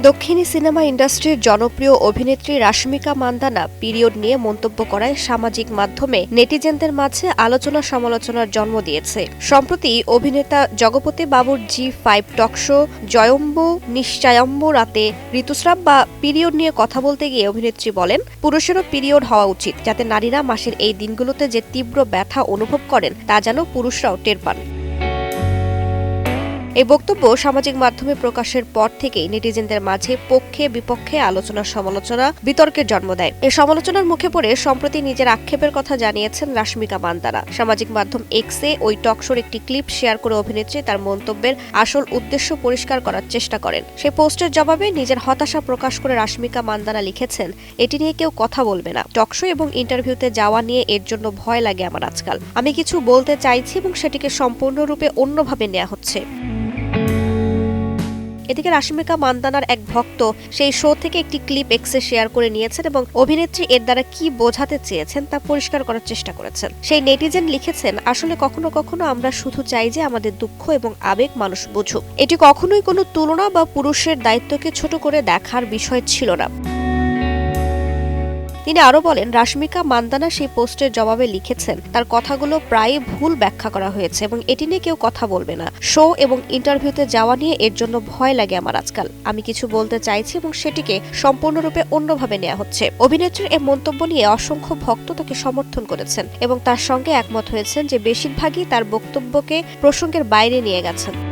দক্ষিণী সিনেমা ইন্ডাস্ট্রির জনপ্রিয় অভিনেত্রী রাশ্মিকা মান্দানা পিরিয়ড নিয়ে মন্তব্য করায় সামাজিক মাধ্যমে নেটিজেনদের মাঝে আলোচনা সমালোচনার জন্ম দিয়েছে। সম্প্রতি অভিনেতা জগপতি বাবুর জি ফাইভ টকশো জয়ম্ব, নিশ্চয়ম্বু রাতে ঋতুস্রাব বা পিরিয়ড নিয়ে কথা বলতে গিয়ে অভিনেত্রী বলেন, পুরুষেরও পিরিয়ড হওয়া উচিত, যাতে নারীরা মাসের এই দিনগুলোতে যে তীব্র ব্যথা অনুভব করেন, তা যেন পুরুষরাও টের পান। এই বক্তব্য সামাজিক মাধ্যমে প্রকাশের পর থেকেই নেটিজেনদের মাঝে পক্ষে বিপক্ষে আলোচনা সমালোচনা বিতর্কের জন্ম দেয়। এই সমালোচনার মুখে পড়ে সম্প্রতি নিজের আক্ষেপের কথা জানিয়েছেন রাশ্মিকা মান্দানা। সামাজিক মাধ্যম এক্সে ওই টকশোর একটি ক্লিপ শেয়ার করে অভিনেত্রী তার মন্তব্যের আসল উদ্দেশ্য পরিষ্কার করার চেষ্টা করেন। সেই পোস্টের জবাবে নিজের হতাশা প্রকাশ করে রাশ্মিকা মান্দানা লিখেছেন, এটি নিয়ে কেউ কথা বলবে না। টকশো এবং ইন্টারভিউতে যাওয়া নিয়ে এর জন্য ভয় লাগে আমার আজকাল। আমি কিছু বলতে চাইছি এবং সেটিকে সম্পূর্ণরূপে অন্যভাবে নেওয়া হচ্ছে। এদিকে রাশিমিকা মান্দানার এক ভক্ত সেই শো থেকে একটি ক্লিপ এক্সে শেয়ার করে নিয়েছেন এবং অভিনেত্রী এর দ্বারা কি বোঝাতে চেয়েছেন তা পরিষ্কার করার চেষ্টা করেছেন। সেই নেটিজেন লিখেছেন, আসলে কখনো কখনো আমরা শুধু চাই যে আমাদের দুঃখ এবং আবেগ মানুষ বুঝুক। এটি কখনোই কোনো তুলনা বা পুরুষের দায়িত্বকে ছোট করে দেখার বিষয় ছিল না। তিনি আরও বলেন, রাশ্মিকা মান্দানা সেই পোস্টের জবাবে লিখেছেন, তার কথাগুলো প্রায় ভুল ব্যাখ্যা করা হয়েছে এবং এটি নিয়ে কেউ কথা বলবে না। শো এবং ইন্টারভিউতে যাওয়া নিয়ে এর জন্য ভয় লাগে আমার আজকাল। আমি কিছু বলতে চাইছি এবং সেটিকে সম্পূর্ণরূপে অন্যভাবে নেওয়া হচ্ছে। অভিনেত্রীর এই মন্তব্য নিয়ে অসংখ্য ভক্ত তাকে সমর্থন করেছেন এবং তার সঙ্গে একমত হয়েছেন যে বেশিরভাগই তার বক্তব্যকে প্রসঙ্গের বাইরে নিয়ে গেছেন।